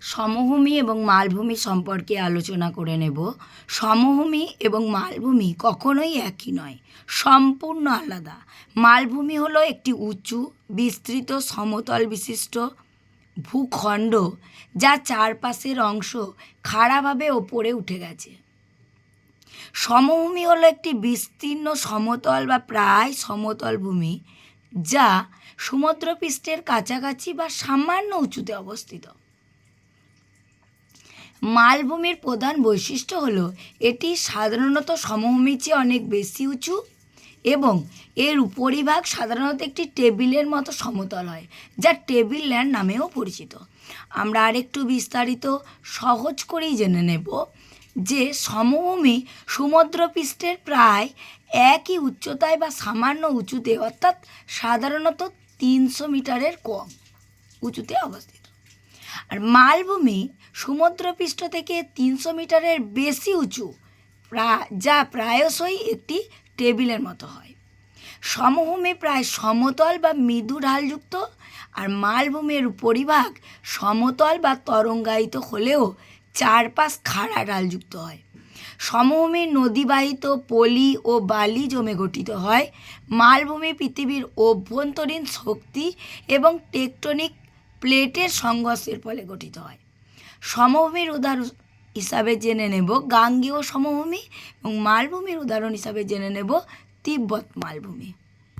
সমভূমি এবং মালভূমি সম্পর্কে আলোচনা করে নেব। সমভূমি এবং মালভূমি কখনোই একই নয়, সম্পূর্ণ আলাদা। মালভূমি হলো একটি উঁচু, বিস্তৃত, সমতল বিশিষ্ট ভূখণ্ড যা চারপাশের অংশ খাড়াভাবে ওপরে উঠে গেছে। সমভূমি হলো একটি বিস্তীর্ণ, সমতল বা প্রায় সমতল ভূমি যা সমুদ্রপৃষ্ঠের কাছাকাছি বা সামান্য উঁচুতে অবস্থিত। মালভূমির প্রধান বৈশিষ্ট্য হল এটি সাধারণত সমভূমির চেয়ে অনেক বেশি উঁচু এবং এর উপরিভাগ সাধারণত একটি টেবিলের মতো সমতল হয়, যা টেবিল ল্যান্ড নামেও পরিচিত। আমরা আরেকটু বিস্তারিত সহজ করেই জেনে নেব যে সমভূমি সমুদ্রপৃষ্ঠের প্রায় একই উচ্চতায় বা সামান্য উঁচুতে, অর্থাৎ সাধারণত তিনশো মিটারের কম উঁচুতে অবস্থিত। আর মালভূমি সমুদ্রপৃষ্ঠ থেকে তিনশো মিটারের বেশি উঁচু যা প্রায়শই একটি টেবিলের মতো হয়। সমভূমি প্রায় সমতল বা মৃদু ঢালযুক্ত আর মালভূমির পরিভাগ সমতল বা তরঙ্গায়িত হলেও চারপাশ খাড়া ঢালযুক্ত হয়। সমভূমি নদীবাহিত পলি ও বালি জমে গঠিত হয়। মালভূমি পৃথিবীর অভ্যন্তরীণ শক্তি এবং টেকটনিক প্লেটের সংঘর্ষের ফলে গঠিত হয়। সমভূমির উদাহরণ হিসাবে জেনে নেব গাঙ্গেয় সমভূমি এবং মালভূমির উদাহরণ হিসাবে জেনে নেব তিব্বত মালভূমি।